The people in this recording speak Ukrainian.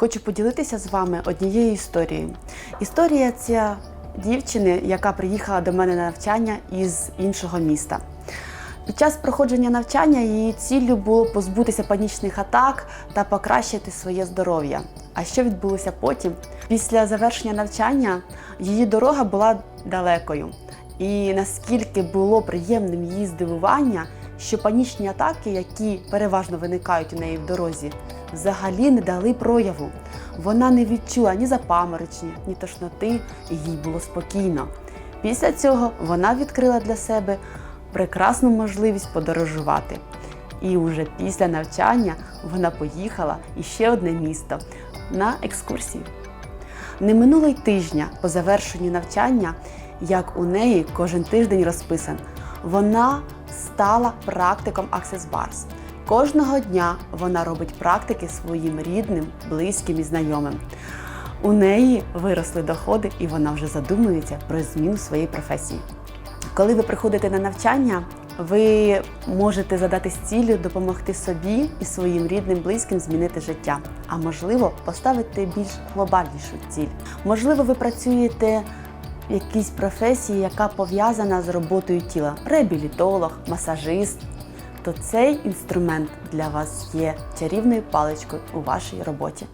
Хочу поділитися з вами однією історією. Історія ця дівчини, яка приїхала до мене на навчання із іншого міста. Під час проходження навчання її ціллю було позбутися панічних атак та покращити своє здоров'я. А що відбулося потім? Після завершення навчання її дорога була далекою. І наскільки було приємним її здивування, що панічні атаки, які переважно виникають у неї в дорозі, взагалі не дали прояву. Вона не відчула ні запаморочення, ні тошноти, і їй було спокійно. Після цього вона відкрила для себе прекрасну можливість подорожувати. І вже після навчання вона поїхала і ще одне місто на екскурсію. Не минуло й тижня по завершенню навчання, як у неї кожен тиждень розписан. Вона стала практиком Access Bars. Кожного дня вона робить практики своїм рідним, близьким і знайомим. У неї виросли доходи, і вона вже задумується про зміну своєї професії. Коли ви приходите на навчання, ви можете задати ціллю допомогти собі і своїм рідним, близьким змінити життя, а можливо, поставити більш глобальнішу ціль. Можливо, ви працюєте якійсь професії, яка пов'язана з роботою тіла реабілітолог, масажист. То цей інструмент для вас є чарівною паличкою у вашій роботі.